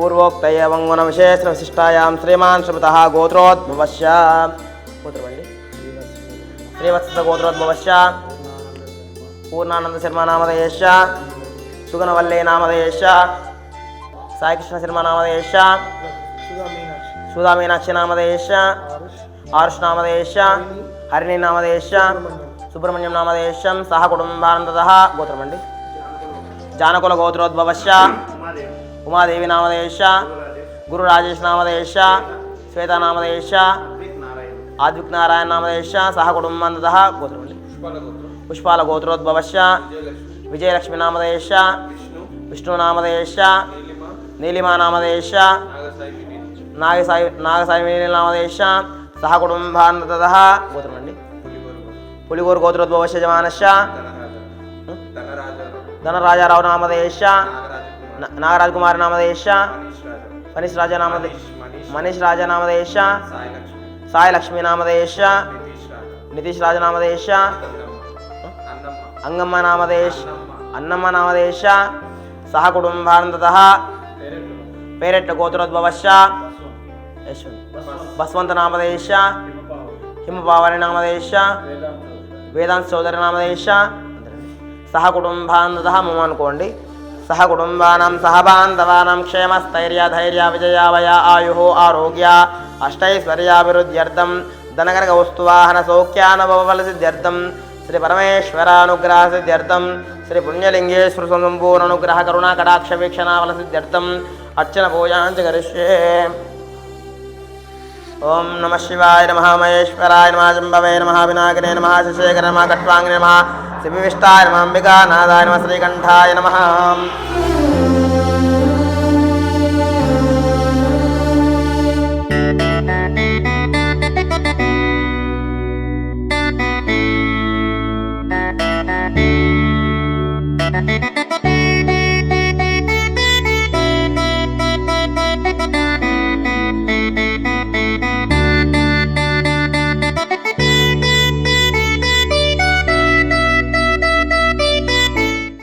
ప్రోక్త ఏవం గుణ విశేష విశిష్టాయాం శ్రీమాన్ శ్రీమత గోత్రోద్భవశ్య గోత్రమండి శ్రీవత్స గోత్రోద్భవశ్య పూర్ణానంద శర్మ నామధేయశ్చ సుగనవల్లే నామధేయశ్చ సాయికృష్ణ శర్మ నామధేయశ్చ సుధా మీనాక్షి నామధేయశ్చ ఆరుష్ నామధేయశ్చ హరిణి నామధేయశ్చ సుబ్రహ్మణ్యం నామధేయశ్చం సహ కుటుంబానందత గోత్రమండి జానకుల గోత్రోద్భవశ్చ ఉమాదేవి నామధేయశ్చ గురు రాజేష్ నామధేయశ్చ శ్వేత నామధేయశ్చ ఆద్విక్ నారాయణ నామధేయశ్చ సహ కుటుంబానందత గోత్రమండి పుష్పాల గోత్రోద్భవశ్చ విజయలక్ష్మి నామధేయశ్చ విష్ణు నామధేయశ్చ నీలిమా నామధేయశ్చ నాగసాయి నాగసాయి నామధేయశ్చ సహ కుటుంబానందత గోత్రమండి పులిగోరు గోత్రోద్భవశ్చ జమానశ్చ ధనరాజారావు నామధేయశ్చ న- నాగరాజ్ కుమార్ నామధేయశ్చ మనీష్ రాజా నామధే మనీష్ రాజా నామధేయశ్చ సాయి లక్ష్మీ. నామధేయశ్చ నితీష్ రాజా. నామధేయశ్చ అంగమ్మ. నామధేష్ అన్నమ్మ నామధేశ సహ కుటుంబానందత పేరెట్ల గోత్రోద్భవశ్చ యశ్వంత్. బస్వంత నామధేశ హిమపావని. నామధేశ వేదాంత్ చౌదరి. నామధేశ సహ కుటుంబానందత మమ అనుకోండి. సహ కుటుంబానాం సహ బాంధవానాం క్షేమస్థైర్య ధైర్య విజయావయ ఆయు ఆరోగ్య అష్టైశ్వర్యాభివృద్ధ్యర్థం ధనకనక వస్తువాహన సౌఖ్యానుభవఫల సిద్ధ్యర్థం శ్రీ పరమేశ్వరానుగ్రహ సిద్ధ్యర్థం శ్రీ పుణ్యలింగేశ్వర సంపూర్ణ అనుగ్రహ కరుణా కటాక్ష వీక్షణాఫల సిద్ధ్యర్థం అర్చన పూజాంచ కరిష్యే ओम नम शिवाय नम महेश्वराय नम जम्बवे नम विनायकने नम शशेखर नम कट्वांग नम शिविविष्टाय नम अंबिकानादाय नम श्रीकंठाय नम। Thank